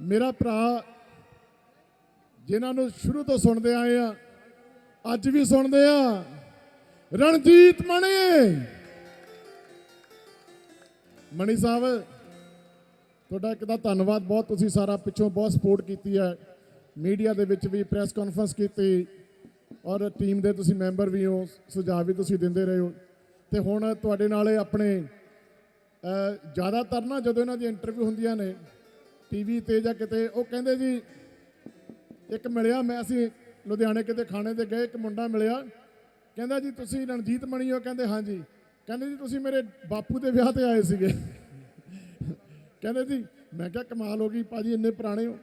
ਮੇਰਾ ਭਰਾ, ਜਿਨ੍ਹਾਂ ਨੂੰ ਸ਼ੁਰੂ ਤੋਂ ਸੁਣਦੇ ਆਏ ਆ, ਅੱਜ ਵੀ ਸੁਣਦੇ ਆ। ਰਣਜੀਤ ਮਣੀ। ਮਣੀ ਸਾਹਿਬ, ਤੁਹਾਡਾ ਇੱਕ ਤਾਂ ਧੰਨਵਾਦ, ਬਹੁਤ ਤੁਸੀਂ ਸਾਰਾ ਪਿੱਛੋਂ ਬਹੁਤ ਸਪੋਰਟ ਕੀਤੀ ਹੈ। ਮੀਡੀਆ ਦੇ ਵਿੱਚ ਵੀ ਪ੍ਰੈਸ ਕਾਨਫਰੰਸ ਕੀਤੀ, ਔਰ ਟੀਮ ਦੇ ਤੁਸੀਂ ਮੈਂਬਰ ਵੀ ਹੋ, ਸੁਝਾਅ ਵੀ ਤੁਸੀਂ ਦਿੰਦੇ ਰਹੇ ਹੋ। ਤੇ ਹੁਣ ਤੁਹਾਡੇ ਨਾਲ ਆਪਣੇ ਜ਼ਿਆਦਾਤਰ ਨਾ ਜਦੋਂ ਇਹਨਾਂ ਦੀ ਇੰਟਰਵਿਊ ਹੁੰਦੀਆਂ ਨੇ ਟੀਵੀ ਤੇ ਜਾਂ ਕਿਤੇ, ਉਹ ਕਹਿੰਦੇ ਜੀ, ਇੱਕ ਮਿਲਿਆ, ਮੈਂ ਅਸੀਂ ਲੁਧਿਆਣੇ ਕਿਤੇ ਖਾਣੇ ਤੇ ਗਏ, ਇੱਕ ਮੁੰਡਾ ਮਿਲਿਆ, ਕਹਿੰਦਾ ਜੀ, ਤੁਸੀਂ ਰਣਜੀਤ ਮਣੀ ਹੋ? ਕਹਿੰਦੇ, ਹਾਂਜੀ। ਕਹਿੰਦੇ ਜੀ, ਤੁਸੀਂ ਮੇਰੇ ਬਾਪੂ ਦੇ ਵਿਆਹ ਤੇ ਆਏ ਸੀਗੇ। ਕਹਿੰਦੇ ਜੀ, ਮੈਂ ਕਿਹਾ, ਕਮਾਲ ਹੋ ਗਈ, ਭਾਜੀ, ਇੰਨੇ ਪੁਰਾਣੇ ਹੋ।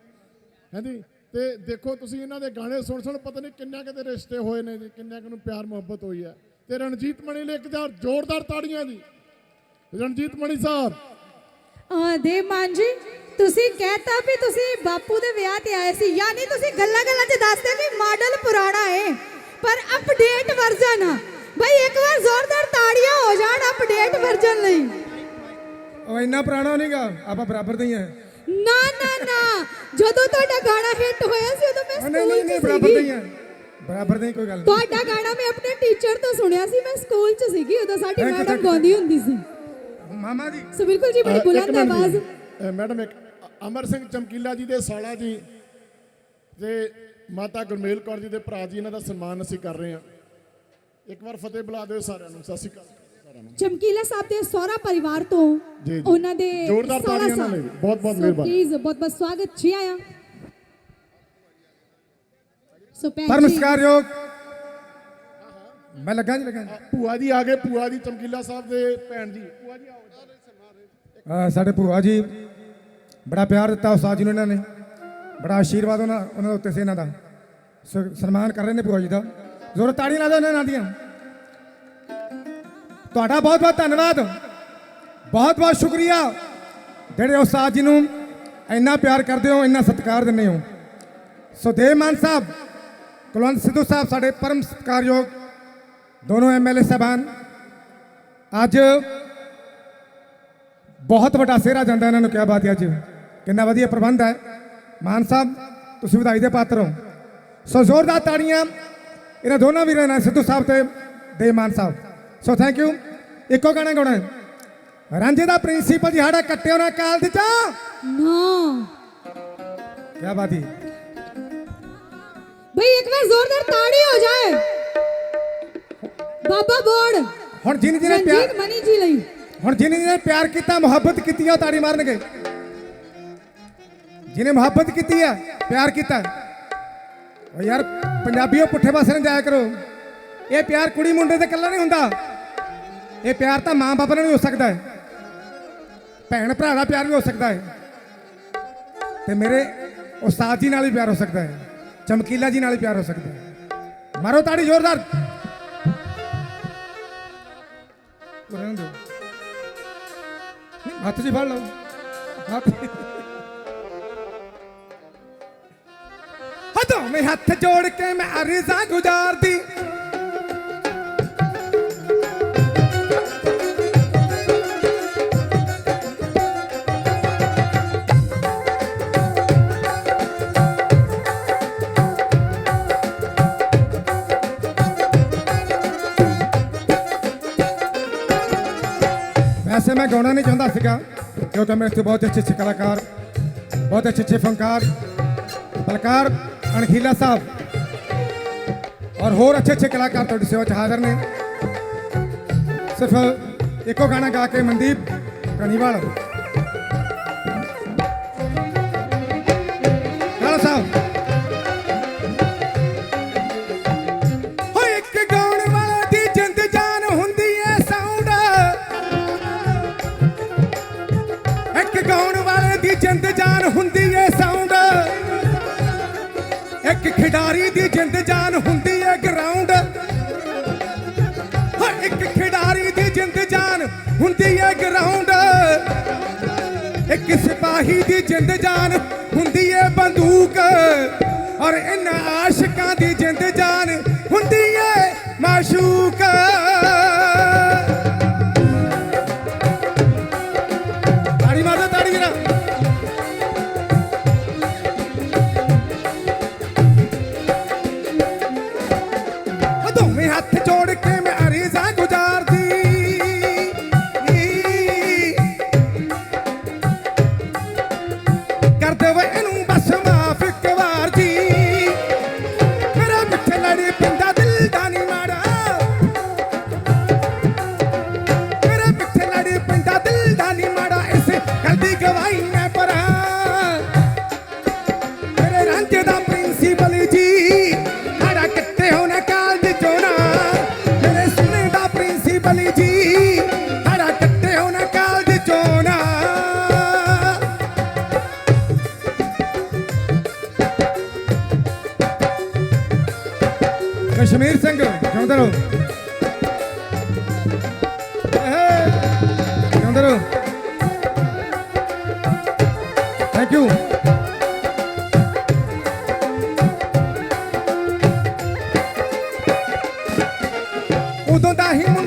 ਹਾਂਜੀ ਤੇ ਦੇਖੋ, ਤੁਸੀਂ ਇਹਨਾਂ ਦੇ ਗਾਣੇ ਸੁਣ ਸੁਣ, ਪਤਾ ਨਹੀਂ ਕਿੰਨਾ ਕਿਤੇ ਰਿਸ਼ਤੇ ਹੋਏ ਨੇ ਜੀ, ਕਿੰਨਾ ਕੁ ਨੂੰ ਪਿਆਰ, ਮੁਹੱਬਤ ਹੋਈ ਹੈ। ਤੇ ਰਣਜੀਤ ਮਣੀ ਲਈ ਇੱਕ ਜਾਂ ਜ਼ੋਰਦਾਰ ਤਾੜੀਆਂ ਜੀ। ਰਣਜੀਤ ਮਣੀ ਸਾਹਿਬ। ਅਹ ਦੇਵ ਮਾਨ ਤੁਸੀਂ ਕਹਿਤਾ ਵੀ ਤੁਸੀਂ ਬਾਪੂ ਦੇ ਵਿਆਹ ਤੇ ਆਏ ਸੀ। ਯਾਨੀ ਤੁਸੀਂ ਗੱਲਾਂ ਗੱਲਾਂ 'ਚ ਦੱਸਦੇ ਵੀ ਮਾਡਲ ਪੁਰਾਣਾ ਹੈ ਪਰ ਅਪਡੇਟ ਵਰਜ਼ਨ ਬਈ ਇੱਕ ਵਾਰ ਜ਼ੋਰਦਾਰ ਤਾੜੀਆਂ ਹੋ ਜਾਣ ਅਪਡੇਟ ਵਰਜ਼ਨ ਲਈ। ਉਹ ਇੰਨਾ ਪੁਰਾਣਾ ਨਹੀਂਗਾ। ਆਪਾਂ ਬਰਾਬਰ ਦੇ ਹੀ ਆ। ਨਾ ਨਾ ਨਾ। ਜਦੋਂ ਤੁਹਾਡਾ ਗਾਣਾ ਹਿੱਟ ਹੋਇਆ ਸੀ ਉਦੋਂ ਮੈਂ ਨਹੀਂ ਨਹੀਂ ਸਕੂਲ ਨਹੀਂ 'ਚ ਬਰਾਬਰ ਦੇ ਹੀ ਸੀਗੀ। ਆ। ਬਰਾਬਰ ਦੇ ਹੀ ਕੋਈ ਗੱਲ ਨਹੀਂ। ਤੁਹਾਡਾ ਗਾਣਾ ਮੈਂ ਆਪਣੇ ਟੀਚਰ ਤੋਂ ਸੁਣਿਆ ਸੀ। ਮੈਂ ਸਕੂਲ 'ਚ ਸੀਗੀ ਉਦੋਂ ਸਾਡੀ Thank you, madam thank you. ਗਾਉਂਦੀ ਹੁੰਦੀ ਸੀ। ਮਾਮਾ ਜੀ। ਸੋ ਬਿਲਕੁਲ ਜੀ ਬੜੀ ਬੁਲੰਦ ਆਵਾਜ਼। ਮੈਡਮ ਇੱਕ ਅਮਰ ਸਿੰਘ ਚਮਕੀਲਾ ਜੀ ਦੇ ਸਾਲਾ ਜੀ ਤੇ ਮਾਤਾ ਗੁਰਮੇਲ ਕੌਰ ਜੀ ਦੇ ਭਰਾ ਜੀ ਇਹਨਾਂ ਦਾ ਸਨਮਾਨ ਅਸੀਂ ਕਰ ਰਹੇ ਹਾਂ ਇੱਕ ਵਾਰ ਫਤਿਹ ਬੁਲਾ ਦਿਓ ਸਾਰਿਆਂ ਨੂੰ ਸਤਿ ਸ਼੍ਰੀ ਅਕਾਲ ਸਾਰਿਆਂ ਨੂੰ ਚਮਕੀਲਾ ਸਾਹਿਬ ਦੇ ਸਹੁਰਾ ਪਰਿਵਾਰ ਤੋਂ ਜੀ। ਉਹਨਾਂ ਦੇ ਜ਼ੋਰਦਾਰ ਤਾੜੀਆਂ ਨਾਲ। ਬਹੁਤ- ਬਹੁਤ ਮਿਹਰਬਾਨੀ। please, ਬਹੁਤ ਬਹੁਤ ਸਵਾਗਤ ਜੀ ਆਇਆਂ ਸੋ ਭੈਣ ਜੀ ਪਰਮਸਕਾਰਯੋਗ ਮੈਂ ਲੱਗਾ ਜੀ ਲੱਗਾ ਜੀ। ਭੂਆ ਜੀ ਆ ਗਏ ਭੂਆ ਜੀ ਚਮਕੀਲਾ ਸਾਹਿਬ ਦੇ ਭੈਣ ਜੀ ਭੂਆ ਜੀ ਆਓ ਸਾਡੇ ਭੂਆ ਜੀ ਬੜਾ ਪਿਆਰ ਦਿੱਤਾ ਉਸਤਾਦ ਜੀ ਨੂੰ ਇਹਨਾਂ ਨੇ। ਬੜਾ ਆਸ਼ੀਰਵਾਦ ਉਹਨਾਂ ਉਹਨਾਂ ਦੇ ਉੱਤੇ ਸੀ ਇਹਨਾਂ ਦਾ। ਸਨਮਾਨ ਕਰ ਰਹੇ ਨੇ ਭੂਆ ਜੀ ਦਾ। ਜ਼ੋਰ ਤਾੜੀਆਂ ਲਾ ਦਿਓ ਇਹਨਾਂ ਦੀਆਂ। ਤੁਹਾਡਾ ਬਹੁਤ ਬਹੁਤ ਧੰਨਵਾਦ। ਬਹੁਤ ਬਹੁਤ ਸ਼ੁਕਰੀਆ। ਜਿਹੜੇ ਉਸਤਾਦ ਜੀ ਨੂੰ ਇੰਨਾ ਪਿਆਰ ਕਰਦੇ ਹੋ, ਇੰਨਾ ਸਤਿਕਾਰ ਦਿੰਦੇ ਹੋ। ਸੋ ਦੇਵ ਮਾਨ ਸਾਹਿਬ, ਕੁਲਵੰਤ ਸਿੱਧੂ ਸਾਹਿਬ ਸਾਡੇ ਪਰਮ ਸਤਿਕਾਰਯੋਗ ਦੋਨੋਂ ਐਮਐਲਏ ਸਾਹਿਬਾਨ। ਅੱਜ ਬਹੁਤ ਵੱਡਾ ਸਿਹਰਾ ਜਾਂਦਾ ਇਹਨਾਂ ਨੂੰ ਕਿਹਾ ਬਾਤ ਹੈ ਅੱਜ। ਕਿੰਨਾ ਵਧੀਆ ਪ੍ਰਬੰਧ ਹੈ। ਮਾਨ ਸਾਹਿਬ ਤੁਸੀਂ ਵਧਾਈ ਦੇ ਪਾਤਰ ਹੋ। ਸੋ ਜ਼ੋਰਦਾਰ ਤਾੜੀਆਂ ਇਹਨਾਂ ਦੋਨਾਂ ਵੀਰਾਂ ਨਾਲ ਸਿੱਧੂ ਸਾਹਿਬ ਤੇ ਦੇ ਮਾਨ ਸਾਹਿਬ। ਸੋ ਥੈਂਕ ਯੂ ਇੱਕੋ ਗਾਣਾ ਗਾਉਣਾ। ਰਾਂਝੇ ਦਾ ਪ੍ਰਿੰਸੀਪਲ ਜੀ ਸਾਡਾ ਕੱਟਿਓ ਨਾ ਕਾਲਜ ਚ ਨਾ। ਕਿਆ ਬਾਤ ਹੈ ਬਈ ਇੱਕ ਵਾਰ ਜ਼ੋਰਦਾਰ ਤਾੜੀ ਹੋ ਜਾਏ। ਬਾਬਾ ਬੋੜ। ਹੁਣ ਜਿਨ ਜਿਹਨੇ ਪਿਆਰ ਮਨੀ ਜੀ ਲਈ। ਹੁਣ ਜਿਨ ਜਿਹਨੇ ਪਿਆਰ ਕੀਤਾ ਮੁਹੱਬਤ ਕੀਤੀ ਆ ਉਹ ਤਾੜੀ ਮਾਰਨਗੇ। ਜਿਹਨੇ ਮੁਹੱਬਤ ਕੀਤੀ ਆ, ਪਿਆਰ ਕੀਤਾ। ਓ ਯਾਰ, ਪੰਜਾਬੀਓ ਪੁੱਠੇ ਪਾਸੇ ਨੂੰ ਜਾਇਆ ਕਰੋ। ਇਹ ਪਿਆਰ ਕੁੜੀ ਮੁੰਡੇ ਤੇ ਇਕੱਲਾ ਨਹੀਂ ਹੁੰਦਾ। ਇਹ ਪਿਆਰ ਤਾਂ ਮਾਂ ਬਾਪ ਨਾਲ ਵੀ ਹੋ ਸਕਦਾ ਹੈ। ਭੈਣ ਭਰਾ ਦਾ ਪਿਆਰ ਵੀ ਹੋ ਸਕਦਾ ਹੈ। ਤੇ ਮੇਰੇ ਉਸਤਾਦ ਜੀ ਨਾਲ ਵੀ ਪਿਆਰ ਹੋ ਸਕਦਾ ਹੈ। ਚਮਕੀਲਾ ਜੀ ਨਾਲ ਵੀ ਪਿਆਰ ਹੋ ਸਕਦਾ ਹੈ। ਮਾਰੋ ਤਾੜੀ ਜ਼ੋਰਦਾਰ। ਰਹਿਣ ਦਿਓ। ਹੱਥ ਜੀ ਫੜ ਲਓ। ਹੱਥ ਹਦੋਂ ਹੱਥ ਜੋੜ ਕੇ ਮੈਂ ਅਰਜ਼ਾ ਗੁਜ਼ਾਰਦੀ। ਵੈਸੇ ਮੈਂ ਗਾਉਣਾ ਨਹੀਂ ਚਾਹੁੰਦਾ ਸੀਗਾ, ਕਿਉਂਕਿ ਮੇਰੇ ਤੋਂ ਬਹੁਤ ਅੱਛੇ ਅੱਛੇ ਕਲਾਕਾਰ, ਬਹੁਤ ਅੱਛੇ ਅੱਛੇ ਫਨਕਾਰ ਕਲਾਕਾਰ ਅਣਖੀਲਾ ਸਾਹਿਬ ਔਰ ਹੋਰ ਅੱਛੇ ਅੱਛੇ ਕਲਾਕਾਰ ਤੁਹਾਡੀ ਸੇਵਾ 'ਚ ਹਾਜ਼ਰ ਨੇ। ਸਿਰਫ ਇੱਕੋ ਗਾਣਾ ਗਾ ਕੇ ਮਨਦੀਪ ਕਣੀਵਾਲ ਖਿਡਾਰੀ ਦੀ ਜਿੰਦ ਜਾਨ ਹੁੰਦੀ ਹੈ ਗਰਾਊਂਡ ਹਾਂ ਇੱਕ ਖਿਡਾਰੀ ਦੀ ਜਿੰਦ ਜਾਨ ਹੁੰਦੀ ਹੈ ਗਰਾਊਂਡ ਇੱਕ ਸਿਪਾਹੀ ਦੀ ਜਿੰਦ ਜਾਨ ਹੁੰਦੀ ਹੈ ਬੰਦੂਕ। ਔਰ ਇਹਨਾਂ do? O dono da rima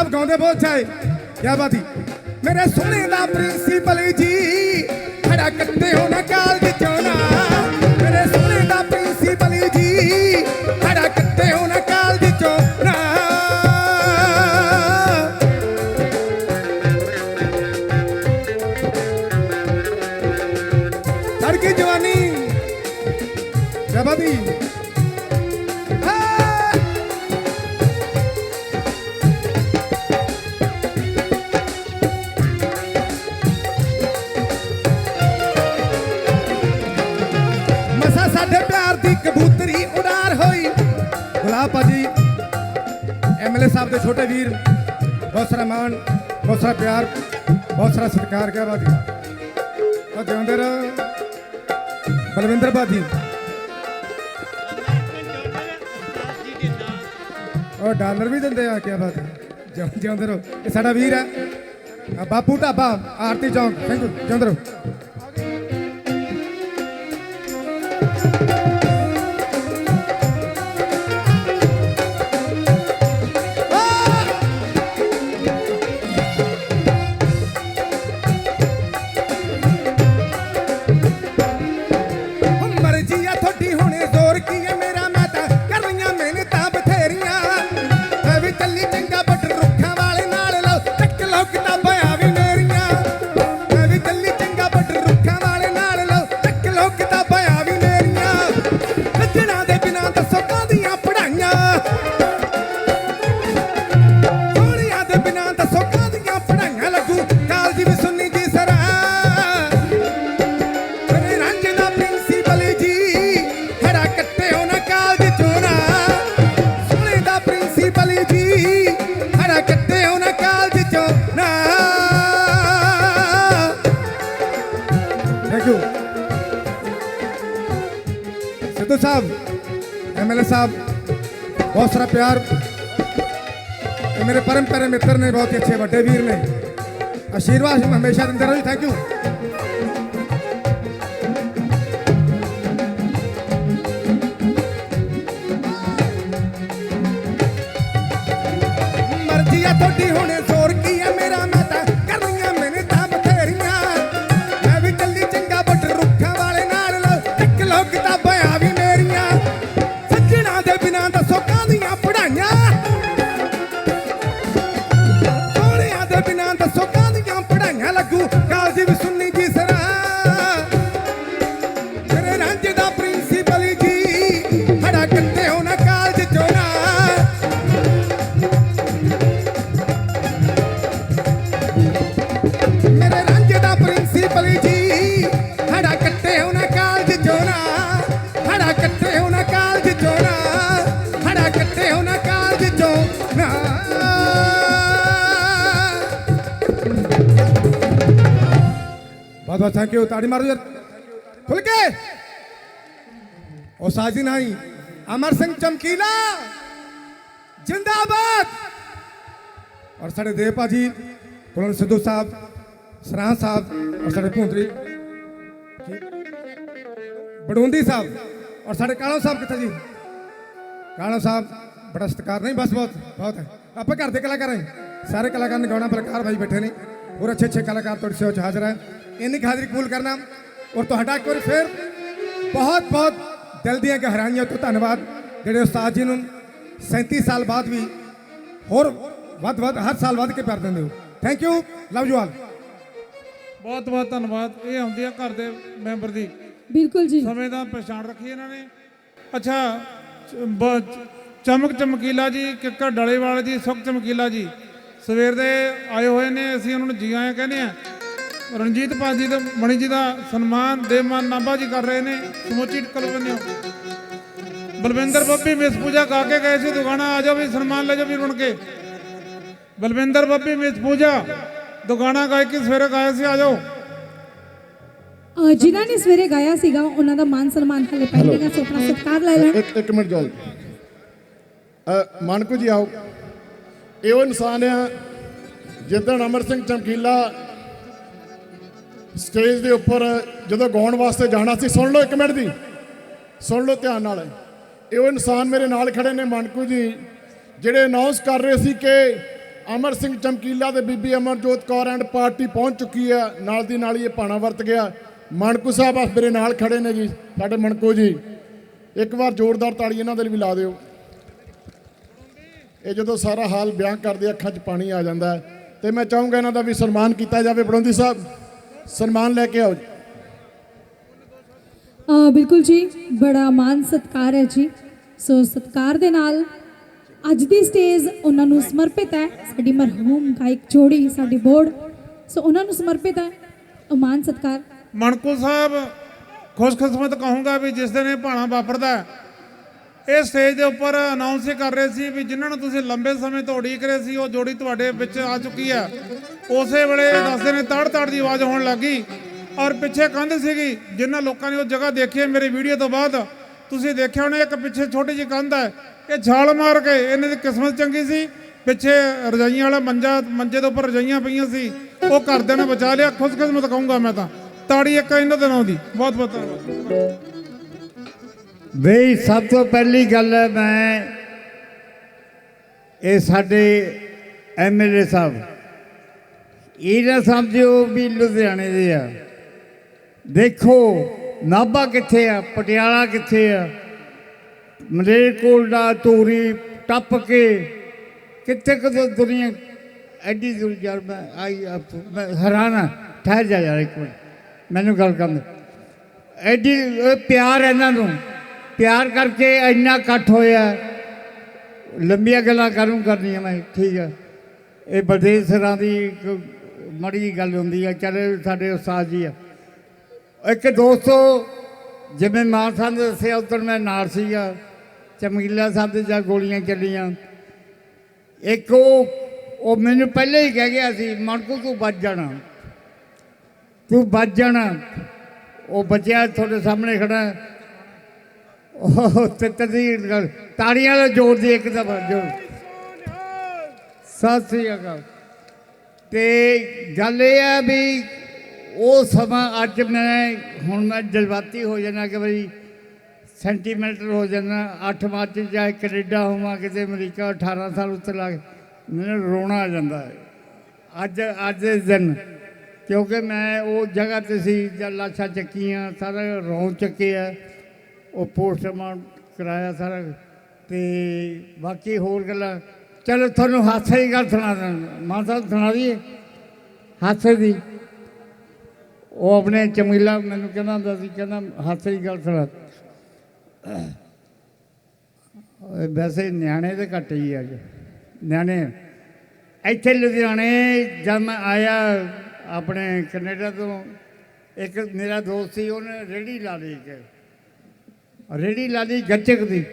ਸਾਹਿਬ ਗਾਉਂਦੇ ਬਹੁਤ ਛਾਏ ਕਿਆ ਬਾਤ ਹੀ। ਮੇਰੇ ਸੁਣੇ ਦਾ ਪ੍ਰਿੰਸੀਪਲ ਜੀ, ਖੜਾ ਕੱਟੇ ਹੋ ਨਾ ਕਾਲ ਵਿੱਚੋਂ ਨਾ। ਮੇਰੇ ਸੁਣੇ ਦਾ ਪ੍ਰਿੰਸੀਪਲ ਜੀ, ਖੜਾ ਕੱਟੇ ਹੋ ਨਾ ਕਾਲ ਵਿੱਚੋਂ ਨਾ। ਤੜਕੀ ਜਵਾਨੀ। ਕਿਆ ਬਾਤ ਹੀ। छोटे वीर बहुत सारा मान बहुत सारा प्यार बहुत सारा सत्कार किया भाजी और जिंदे रहो बलविंदर भाजी ਔਰ ਡਾਲਰ ਵੀ ਦਿੰਦੇ ਆ ਕੀ ਬਾਤ ਜਿਉਂਦੇ ਰਹੋ ਇਹ ਸਾਡਾ ਵੀਰ ਹੈ ਬਾਪੂ ਢਾਬਾ ਆਰਤੀ ਚੌਂਕ ਥੈਂਕ ਯੂ ਜਿਉਂਦੇ ਰਹੋ thank you Sidhu sahib MLA sahib ਬਹੁਤ ਸਾਰਾ ਪਿਆਰ ਤੇ ਮੇਰੇ ਪਰਮ ਪਿਆਰੇ ਮਿੱਤਰ ਨੇ ਬਹੁਤ ਹੀ ਅੱਛੇ ਵੱਡੇ ਵੀਰ ਨੇ ਆਸ਼ੀਰਵਾਦ ਹਮੇਸ਼ਾ ਦਿੰਦੇ ਰਹੋ ਜੀ ਥੈਂਕ ਯੂ ਮਰਜ਼ੀ ਆ ਤੁਹਾਡੀ ਹੁਣੇ ਬਹੁਤ ਬਹੁਤ ਥੈਂਕ ਯੂ ਤਾੜੀ ਮਾਰੋ ਯਾਰ ਖੁੱਲ ਕੇ ਉਹ ਸਾਜੀ ਨਹੀਂ ਅਮਰ ਸਿੰਘ ਚਮਕੀਲਾ ਜਿੰਦਾਬਾਦ ਔਰ ਸਾਡੇ ਦੇਵ ਭਾਜੀ ਕੁਲਨ ਸਿੱਧੂ ਸਾਹਿਬ ਸਰਾਂ ਸਾਹਿਬ ਔਰ ਸਾਡੇ ਭੁੰਦਰੀ ਬੜੂੰਦੀ ਸਾਹਿਬ ਔਰ ਸਾਡੇ ਕਾਲੋ ਸਾਹਿਬ ਕਿੱਥੇ ਜੀ ਕਾਲੋ ਸਾਹਿਬ ਬੜਾ ਸਤਿਕਾਰ ਨਹੀਂ ਬਸ ਬਹੁਤ ਬਹੁਤ ਹੈ ਆਪਾਂ ਘਰ ਦੇ ਕਲਾਕਾਰ ਹਾਂ ਸਾਰੇ ਕਲਾਕਾਰ ਨਿਗਾਉਣਾ ਪ੍ਰਕਾਰ ਭਾਈ ਬੈਠੇ ਨੇ ਹੋਰ ਅੱਛੇ ਅੱਛੇ ਕਲਾਕਾਰ ਤੁਹਾਡੇ ਸੇਵਾ 'ਚ ਹਾਜ਼ਰ ਹੈ ਇੰਨੀ ਕੁ ਹਾਜ਼ਰੀ ਕਬੂਲ ਕਰਨਾ ਔਰ ਤੁਹਾਡਾ ਇੱਕ ਵਾਰੀ ਫੇਰ ਬਹੁਤ ਬਹੁਤ ਦਿਲ ਦੀਆਂ ਗਹਿਰਾਈਆਂ ਤੋਂ ਧੰਨਵਾਦ। ਜਿਹੜੇ ਉਸਤਾਦ ਜੀ ਨੂੰ 37 ਸਾਲ ਬਾਅਦ ਵੀ ਹੋਰ ਵੱਧ ਵੱਧ ਹਰ ਸਾਲ ਵੱਧ ਕੇ ਪਿਆਰ ਦਿੰਦੇ ਹੋ। Thank you love you all ਬਹੁਤ ਬਹੁਤ ਧੰਨਵਾਦ। ਇਹ ਹੁੰਦੀ ਆ ਘਰ ਦੇ ਮੈਂਬਰ ਦੀ। ਬਿਲਕੁਲ ਜੀ। ਸਮੇਂ ਦਾ ਪਛਾਣ ਰੱਖੀ ਇਹਨਾਂ ਨੇ। ਅੱਛਾ ਬ- ਚਮਕ ਚਮਕੀਲਾ ਜੀ ਕਿੱਕਰ ਡਲੇਵਾਲ ਜੀ ਸੁਖ ਚਮਕੀਲਾ ਜੀ। ਸਵੇਰ ਦੇ ਆਏ ਹੋਏ ਨੇ ਅਸੀਂ ਉਹਨਾਂ ਨੂੰ ਜੀ ਆਇਆਂ ਕਹਿੰਦੇ ਆ ਰਣਜੀਤ ਭਾਜੀ ਤੇ ਮਣੀ ਜੀ ਦਾ ਸਨਮਾਨ ਦੇਵਮਾਨ ਨਾਭਾ ਜੀ ਕਰ ਰਹੇ ਨੇ ਸਮੁੱਚੀ ਕਲਵੰਨਿਓ ਬਲਵਿੰਦਰ ਬੱਬੀ ਮਿਸ ਪੂਜਾ ਗਾ ਕੇ ਗਏ ਸੀ ਦੁਕਾਨਾ ਆ ਜਾਓ ਵੀ ਸਨਮਾਨ ਲੈ ਜਾਓ ਵੀ ਰੁਣ ਕੇ। ਬਲਵਿੰਦਰ ਬੱਬੀ ਮਿਸ ਪੂਜਾ ਦੁਕਾਨਾ ਗਾਇਕੀ ਸਵੇਰੇ ਗਾਇਆ ਸੀ ਆ ਜਾਓ। ਜਿਨ੍ਹਾਂ ਨੇ ਸਵੇਰੇ ਗਾਇਆ ਸੀਗਾ ਉਹਨਾਂ ਦਾ ਮਾਨ ਸਨਮਾਨ ਹਲੇ ਪਹਿਲੇਗਾ ਸੋ ਆਪਣਾ ਸਤਿਕਾਰ ਲੈ ਲੈਣ। ਇੱਕ ਇੱਕ ਮਿੰਟ ਜਾਓ ਅ ਮਾਨਕੂ ਜੀ ਆਓ। ਇਹ ਇਨਸਾਨ ਆ ਜਿੱਦਣ ਅਮਰ ਸਿੰਘ ਚਮਕੀਲਾ ਸਟੇਜ ਦੇ ਉੱਪਰ ਜਦੋਂ ਗਾਉਣ ਵਾਸਤੇ ਜਾਣਾ ਸੀ, ਸੁਣ ਲਓ ਇੱਕ ਮਿੰਟ ਦੀ ਸੁਣ ਲਓ ਧਿਆਨ ਨਾਲ। ਇਹ ਉਹ ਇਨਸਾਨ ਮੇਰੇ ਨਾਲ ਖੜੇ ਨੇ, ਮਾਨਕੂ ਜੀ। ਜਿਹੜੇ ਅਨਾਉਂਸ ਕਰ ਰਹੇ ਸੀ ਕਿ ਅਮਰ ਸਿੰਘ ਚਮਕੀਲਾ ਤੇ ਬੀਬੀ ਅਮਰਜੋਤ ਕੌਰ ਐਂਡ ਪਾਰਟੀ ਪਹੁੰਚ ਚੁੱਕੀ ਹੈ ਨਾਲ ਦੀ ਨਾਲ ਹੀ ਇਹ ਪਾਣਾ ਵਰਤ ਗਿਆ। ਮਾਨਕੂ ਸਾਹਿਬ ਆ ਮੇਰੇ ਨਾਲ ਖੜੇ ਨੇ ਜੀ, ਸਾਡੇ ਮਨਕੂ ਜੀ। ਇੱਕ ਵਾਰ ਜ਼ੋਰਦਾਰ ਤਾੜੀ ਇਹਨਾਂ ਦੇ ਲਈ ਵੀ ਲਾ ਦਿਓ। ਇਹ ਜਦੋਂ ਸਾਰਾ ਹਾਲ ਬਿਆਨ ਕਰਦੇ, ਅੱਖਾਂ 'ਚ ਪਾਣੀ ਆ ਜਾਂਦਾ ਹੈ। ਤੇ ਮੈਂ ਚਾਹੂੰਗਾ ਇਹਨਾਂ ਦਾ ਵੀ ਸਨਮਾਨ ਕੀਤਾ ਜਾਵੇ, ਬੜੌਂਦੀ ਸਾਹਿਬ। ਸਨਮਾਨ ਲੈ ਕੇ ਆਓ ਜੀ। ਬਿਲਕੁਲ ਜੀ ਬੜਾ ਮਾਨ ਸਤਿਕਾਰ ਹੈ ਜੀ। ਸੋ ਸਤਿਕਾਰ ਦੇ ਨਾਲ ਅੱਜ ਦੀ ਸਟੇਜ ਉਹਨਾਂ ਨੂੰ ਸਮਰਪਿਤ ਹੈ। ਸਾਡੀ ਮਰਹੂਮ ਗਾਇਕ ਜੋੜੀ ਸਾਡੀ ਬੋਰਡ ਸੋ ਉਹਨਾਂ ਨੂੰ ਸਮਰਪਿਤ ਹੈ। ਉਹ ਮਾਨ ਸਤਿਕਾਰ। ਮਣਕੂ ਸਾਹਿਬ ਖੁਸ਼ਕਿਸਮਤ ਕਹੂੰਗਾ ਵੀ ਜਿਸ ਦਿਨ ਇਹ ਭਾਣਾ ਵਾਪਰਦਾ ਹੈ, ਇਹ ਸਟੇਜ ਦੇ ਉੱਪਰ ਅਨਾਉਂਸ ਹੀ ਕਰ ਰਹੇ ਸੀ ਵੀ ਜਿਨ੍ਹਾਂ ਨੂੰ ਤੁਸੀਂ ਲੰਬੇ ਸਮੇਂ ਤੋਂ ਉਡੀਕ ਰਹੇ ਸੀ, ਉਹ ਜੋੜੀ ਤੁਹਾਡੇ ਵਿੱਚ ਆ ਚੁੱਕੀ ਹੈ। ਉਸੇ ਵੇਲੇ ਦੱਸਦੇ ਨੇ ਤੜ ਤੜ ਦੀ ਆਵਾਜ਼ ਹੋਣ ਲੱਗੀ ਔਰ ਪਿੱਛੇ ਕੰਧ ਸੀਗੀ, ਜਿਨ੍ਹਾਂ ਲੋਕਾਂ ਨੇ ਉਹ ਜਗ੍ਹਾ ਦੇਖੀ ਹੈ ਮੇਰੀ ਵੀਡੀਓ ਤੋਂ ਬਾਅਦ। ਤੁਸੀਂ ਦੇਖਿਆ ਹੋਣਾ, ਇੱਕ ਪਿੱਛੇ ਛੋਟੀ ਜਿਹੀ ਕੰਧ ਹੈ, ਇਹ ਛਾਲ ਮਾਰ ਕੇ ਇਹਨਾਂ ਦੀ ਕਿਸਮਤ ਚੰਗੀ ਸੀ। ਪਿੱਛੇ ਰਜਾਈਆਂ ਵਾਲਾ ਮੰਜਾ, ਮੰਜੇ ਦੇ ਉੱਪਰ ਰਜਾਈਆਂ ਪਈਆਂ ਸੀ, ਉਹ ਘਰਦਿਆਂ ਨੇ ਬਚਾ ਲਿਆ। ਖੁਸ਼ਕਿਸਮਤ ਕਹੂੰਗਾ ਮੈਂ ਤਾਂ। ਤਾੜੀ ਇੱਕ ਇਹਨਾਂ ਦੇ ਨਾਂ ਦੀ। ਬਹੁਤ ਬਹੁਤ ਧੰਨਵਾਦ। ਬਈ, ਸਭ ਤੋਂ ਪਹਿਲੀ ਗੱਲ ਹੈ ਮੈਂ ਇਹ ਸਾਡੇ ਐਮਐਲਏ ਸਾਹਿਬ। ਇਹ ਨਾ ਸਮਝਿਓ ਵੀ ਲੁਧਿਆਣੇ ਦੇ ਆ। ਦੇਖੋ, ਨਾਭਾ ਕਿੱਥੇ ਆ, ਪਟਿਆਲਾ ਕਿੱਥੇ ਆ? ਮਲੇਰਕੋਟਲਾ ਤੋਰੀ ਟੱਪ ਕੇ ਕਿੱਥੇ ਕਿਤੇ ਦੁਨੀਆ ਐਡੀ ਦੂਰ ਯਾਰ ਮੈਂ ਆਈ ਆਪ- ਮੈਂ ਹੈਰਾਨ ਆ, ਠਹਿਰ ਜਾ ਯਾਰ ਇੱਕ ਮਿੰਟ, ਮੈਨੂੰ ਗੱਲ ਕਰਨ ਐਡੀ, ਇਹ ਪਿਆਰ ਇਹਨਾਂ ਨੂੰ। ਪਿਆਰ ਕਰਕੇ ਇੰਨਾ ਇਕੱਠ ਹੋਇਆ। ਲੰਬੀਆਂ ਗੱਲਾਂ ਕਰੂੰ ਕਰਨੀਆਂ ਮੈਂ, ਠੀਕ ਹੈ ਇਹ ਬਲਦੇਵ ਸਰਾਂ ਦੀ ਇੱਕ ਮਾੜੀ ਗੱਲ ਹੁੰਦੀ ਹੈ ਚੱਲ ਸਾਡੇ ਉਸਤਾਦ ਜੀ ਆ। ਇੱਕ ਦੋਸਤੋ, ਜਿਵੇਂ ਮਾਨ ਸਾਹਿਬ ਨੇ ਦੱਸਿਆ ਉਦੋਂ ਮੈਂ ਨਾਲ ਸੀਗਾ, ਚਮਕੀਲਾ ਸਾਹਿਬ ਦੇ ਜਾਂ ਗੋਲੀਆਂ ਚੱਲੀਆਂ। ਇੱਕ ਉਹ ਉਹ ਮੈਨੂੰ ਪਹਿਲੇ ਹੀ ਕਹਿ ਗਿਆ ਸੀ ਮਨਕੂ ਤੂੰ ਬਚ ਜਾਣਾ। ਤੂੰ ਬਚ ਜਾਣਾ। ਉਹ ਬਚਿਆ, ਤੁਹਾਡੇ ਸਾਹਮਣੇ ਖੜਾ ਉਹ ਤੇ ਤਦੀ ਗੱਲ ਤਾੜੀਆਂ ਦਾ ਜ਼ੋਰ ਦੀ ਇੱਕ ਦਫਾ ਜੋਰ ਸਤਿ ਸ੍ਰੀ ਅਕਾਲ। ਤੇ ਗੱਲ ਇਹ ਹੈ ਵੀ ਉਹ ਸਮਾਂ ਅੱਜ ਮੈਂ, ਹੁਣ ਮੈਂ ਜਜ਼ਬਾਤੀ ਹੋ ਜਾਣਾ ਕਿ ਬਈ ਸੈਂਟੀਮੈਂਟਲ ਹੋ ਜਾਣਾ 8 ਮਾਰਚ ਨੂੰ ਚਾਹੇ ਕੈਨੇਡਾ ਹੋਵਾਂ, ਕਿਤੇ ਅਮਰੀਕਾ 18 ਸਾਲ ਉੱਤੇ ਲੱਗ, ਮੈਨੂੰ ਰੋਣਾ ਆ ਜਾਂਦਾ ਹੈ। ਅੱਜ ਅੱਜ ਦੇ ਦਿਨ, ਕਿਉਂਕਿ ਮੈਂ ਉਹ ਜਗ੍ਹਾ ਤੇ ਸੀ ਜਦ ਲਾਸ਼ਾਂ ਚੱਕੀਆਂ, ਸਾਰਾ ਰੌਂ ਚੱਕਿਆ। ਉਹ ਪੋਸਟਮਾਰਟਮ ਕਰਾਇਆ ਸਾਰਾ। ਤੇ ਬਾਕੀ ਹੋਰ ਗੱਲਾਂ। ਚਲੋ ਤੁਹਾਨੂੰ ਹਾਸੇ ਦੀ ਗੱਲ ਸੁਣਾ ਦਿੰਦਾ ਮਾਂ ਸਾਹਿਬ ਸੁਣਾ ਦਈਏ। ਹਾਸੇ ਦੀ। ਉਹ ਆਪਣੇ ਚਮੀਲਾ ਮੈਨੂੰ ਕਹਿੰਦਾ ਹੁੰਦਾ ਸੀ, ਕਹਿੰਦਾ ਹਾਸੇ ਦੀ ਗੱਲ ਸੁਣਾ। ਵੈਸੇ ਨਿਆਣੇ ਤੇ ਘੱਟ ਹੀ ਆ ਜੀ। ਨਿਆਣੇ। ਇੱਥੇ ਲੁਧਿਆਣੇ ਜਦ ਮੈਂ ਆਇਆ ਆਪਣੇ ਕੈਨੇਡਾ ਤੋਂ, ਇੱਕ ਮੇਰਾ ਦੋਸਤ ਸੀ, ਉਹਨੇ ਰੇੜੀ ਲਾ ਲਈ ਇੱਕ। ਰੇੜੀ ਲਾ ਲਈ ਗੱਚਕ ਦੀ।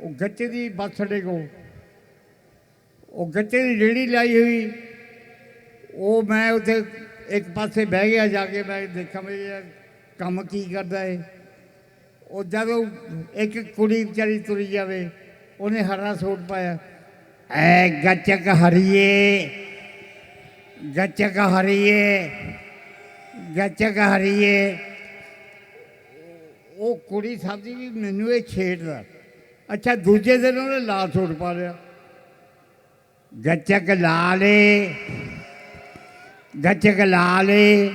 ਉਹ ਗੱਚੇ ਦੀ ਬੱਸ ਅੱਡੇ ਕੋ ਉਹ ਗੱਚੇ ਦੀ ਰੇੜੀ ਲਾਈ ਹੋਈ। ਉਹ ਮੈਂ ਉੱਥੇ ਇੱਕ ਪਾਸੇ ਬਹਿ ਗਿਆ ਜਾ ਕੇ, ਮੈਂ ਦੇਖਾਂ ਵੀ ਕੰਮ ਕੀ ਕਰਦਾ ਏ ਉਹ ਜਦੋਂ ਇੱਕ ਕੁੜੀ ਵਿਚਾਰੀ ਤੁਰੀ ਜਾਵੇ, ਉਹਨੇ ਹਰਾ ਸੂਟ ਪਾਇਆ। ਐ ਗੱਚਕ ਹਰੀਏ ਗੱਚਕ ਹਰੀਏ ਗੱਚਕ ਹਰੀਏ। ਉਹ ਕੁੜੀ ਸਮਝੀ ਵੀ ਮੈਨੂੰ ਇਹ ਛੇੜਦਾ। ਅੱਛਾ, ਦੂਜੇ ਦਿਨ ਉਹਨੇ ਲਾਲ ਸੂਟ ਪਾ ਲਿਆ। ਗੱਚਕ ਲਾਲੇ ਗੱਚਕ ਲਾਲੇ।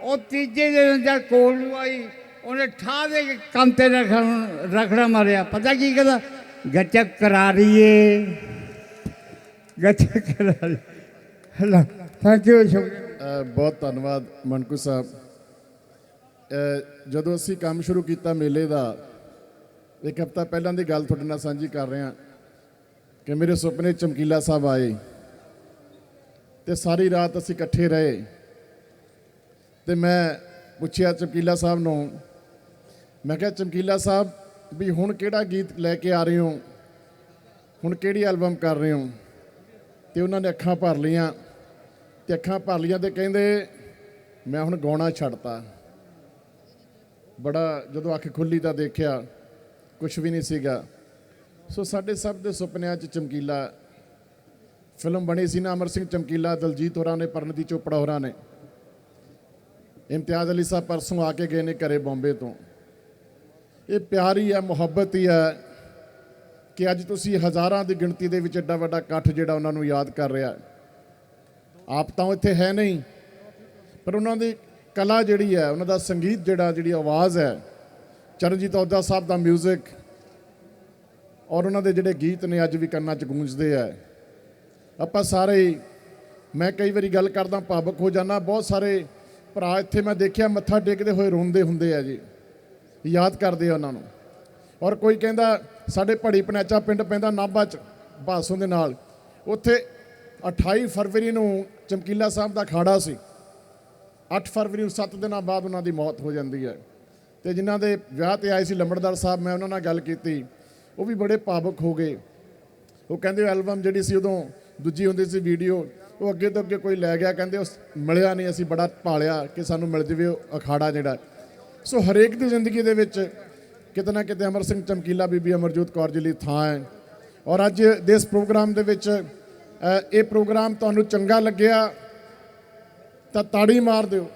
ਉਹ ਤੀਜੇ ਦਿਨ ਜਦ ਕੋਲ ਨੂੰ ਆਈ, ਉਹਨੇ ਠਾ ਦੇ ਕੇ ਕੰਮ ਤੇ ਰਖਣ ਰਖੜਾ ਮਾਰਿਆ। ਪਤਾ ਕੀ ਕਹਿੰਦਾ? ਗੱਚਕ ਕਰਾਰੀਏ ਗੱਚਕ ਕਰਾਰੀ ਹਲਾ ਥੈਂਕ ਯੂ ਬਹੁਤ ਧੰਨਵਾਦ ਮਨਕੂ ਸਾਹਿਬ। ਜਦੋਂ ਅਸੀਂ ਕੰਮ ਸ਼ੁਰੂ ਕੀਤਾ ਮੇਲੇ ਦਾ, ਇੱਕ ਹਫ਼ਤਾ ਪਹਿਲਾਂ ਦੀ ਗੱਲ ਤੁਹਾਡੇ ਨਾਲ ਸਾਂਝੀ ਕਰ ਰਹੇ ਹਾਂ ਕਿ ਮੇਰੇ ਸੁਪਨੇ ਚਮਕੀਲਾ ਸਾਹਿਬ ਆਏ ਤੇ ਸਾਰੀ ਰਾਤ ਅਸੀਂ ਇਕੱਠੇ ਰਹੇ। ਤੇ ਮੈਂ ਪੁੱਛਿਆ ਚਮਕੀਲਾ ਸਾਹਿਬ ਨੂੰ, ਮੈਂ ਕਿਹਾ, ਚਮਕੀਲਾ ਸਾਹਿਬ, ਵੀ ਹੁਣ ਕਿਹੜਾ ਗੀਤ ਲੈ ਕੇ ਆ ਰਹੇ ਹੋ? ਹੁਣ ਕਿਹੜੀ ਐਲਬਮ ਕਰ ਰਹੇ ਹੋ? ਤੇ ਉਹਨਾਂ ਨੇ ਅੱਖਾਂ ਭਰ ਲਈਆਂ। ਤੇ ਅੱਖਾਂ ਭਰ ਲਈਆਂ ਤੇ ਕਹਿੰਦੇ, ਮੈਂ ਹੁਣ ਗਾਉਣਾ ਛੱਡਤਾ। ਬੜਾ ਜਦੋਂ ਅੱਖ ਖੁੱਲੀ ਤਾਂ ਦੇਖਿਆ ਕੁਝ ਵੀ ਨਹੀਂ ਸੀਗਾ। ਸੋ ਸਾਡੇ ਸਭ ਦੇ ਸੁਪਨਿਆਂ 'ਚ ਚਮਕੀਲਾ ਫਿਲਮ ਬਣੀ ਸੀ ਨਾ, ਅਮਰ ਸਿੰਘ ਚਮਕੀਲਾ, ਦਲਜੀਤ ਹੋਰਾਂ ਨੇ ਪਰਨਦੀ ਚੋਪੜਾ ਹੋਰਾਂ ਨੇ। ਇਮਤਿਆਜ਼ ਅਲੀ ਸਾਹਿਬ ਪਰਸੋਂ ਆ ਕੇ ਗਏ ਨੇ ਘਰੇ ਬੰਬੇ ਤੋਂ। ਇਹ ਪਿਆਰੀ ਹੈ, ਮੁਹੱਬਤ ਹੀ ਹੈ ਕਿ ਅੱਜ ਤੁਸੀਂ ਹਜ਼ਾਰਾਂ ਦੀ ਗਿਣਤੀ ਦੇ ਵਿੱਚ ਐਡਾ ਵੱਡਾ ਇਕੱਠ ਜਿਹੜਾ ਉਹਨਾਂ ਨੂੰ ਯਾਦ ਕਰ ਰਿਹਾ। ਆਪ ਤਾਂ ਉਹ ਇੱਥੇ ਹੈ ਨਹੀਂ, ਪਰ ਉਹਨਾਂ ਦੀ ਕਲਾ ਜਿਹੜੀ ਹੈ, ਉਹਨਾਂ ਦਾ ਸੰਗੀਤ ਜਿਹੜਾ, ਜਿਹੜੀ ਆਵਾਜ਼ ਹੈ, ਚਰਨਜੀਤ ਔਜਲਾ ਸਾਹਿਬ ਦਾ 뮤직 ਔਰ ਉਹਨਾਂ ਦੇ ਜਿਹੜੇ ਗੀਤ ਨੇ ਅੱਜ ਵੀ ਕੰਨਾਂ 'ਚ ਗੂੰਜਦੇ ਆ। ਆਪਾਂ ਸਾਰੇ, ਮੈਂ ਕਈ ਵਾਰੀ ਗੱਲ ਕਰਦਾ, ਭਾਵਕ ਹੋ ਜਾਂਦਾ, ਬਹੁਤ ਸਾਰੇ ਭਰਾ ਇੱਥੇ ਮੈਂ ਦੇਖਿਆ, ਮੱਥਾ ਟੇਕਦੇ ਹੋਏ ਰੋਂਦੇ ਹੁੰਦੇ ਆ ਜੀ। ਯਾਦ ਕਰਦੇ ਆ ਉਹਨਾਂ ਨੂੰ। ਔਰ ਕੋਈ ਕਹਿੰਦਾ, ਸਾਡੇ ਭੜੀ ਪਨੈਚਾ ਪਿੰਡ ਪੈਂਦਾ ਨਾਭਾ ਚ, ਬਾਸੋਂ ਦੇ ਨਾਲ। ਉੱਥੇ 28 ਫਰਵਰੀ ਨੂੰ ਚਮਕੀਲਾ ਸਾਹਿਬ ਦਾ ਖਾੜਾ ਸੀ। 8 ਫਰਵਰੀ ਨੂੰ 7 ਦਿਨਾਂ ਬਾਅਦ ਉਹਨਾਂ ਦੀ ਮੌਤ ਹੋ ਜਾਂਦੀ ਹੈ। ਤੇ ਜਿਨ੍ਹਾਂ ਦੇ ਵਿਆਹ ਤੇ ਆਏ ਸੀ ਲੰਬੜਦਾਰ ਸਾਹਿਬ, ਮੈਂ ਉਹਨਾਂ ਨਾਲ ਗੱਲ ਕੀਤੀ। ਉਹ ਵੀ ਬੜੇ ਭਾਵੁਕ ਹੋ ਗਏ। ਉਹ ਕਹਿੰਦੇ ਐਲਬਮ ਜਿਹੜੀ ਸੀ ਉਦੋਂ ਦੂਜੀ ਹੁੰਦੀ ਸੀ ਵੀਡੀਓ ਉਹ ਅੱਗੇ ਤੋਂ ਅੱਗੇ ਕੋਈ ਲੈ ਗਿਆ, ਕਹਿੰਦੇ ਉਸ ਮਿਲਿਆ ਨਹੀਂ, ਅਸੀਂ ਬੜਾ ਭਾਲਿਆ ਕਿ ਸਾਨੂੰ ਮਿਲ ਜਵੇ ਉਹ ਅਖਾੜਾ ਜਿਹੜਾ। ਸੋ ਹਰੇਕ ਦੀ ਜ਼ਿੰਦਗੀ ਦੇ ਵਿੱਚ ਕਿਤੇ ਨਾ ਕਿਤੇ ਅਮਰ ਸਿੰਘ ਚਮਕੀਲਾ ਬੀਬੀ ਅਮਰਜੋਤ ਕੌਰ ਜੀ ਲਈ ਥਾਂ ਹੈ। ਔਰ ਅੱਜ ਦੇ ਇਸ ਪ੍ਰੋਗਰਾਮ ਦੇ ਵਿੱਚ ਇਹ ਪ੍ਰੋਗਰਾਮ ਤੁਹਾਨੂੰ ਚੰਗਾ ਲੱਗਿਆ। ਤਾਂ ਤਾੜੀ ਮਾਰ ਦਿਓ।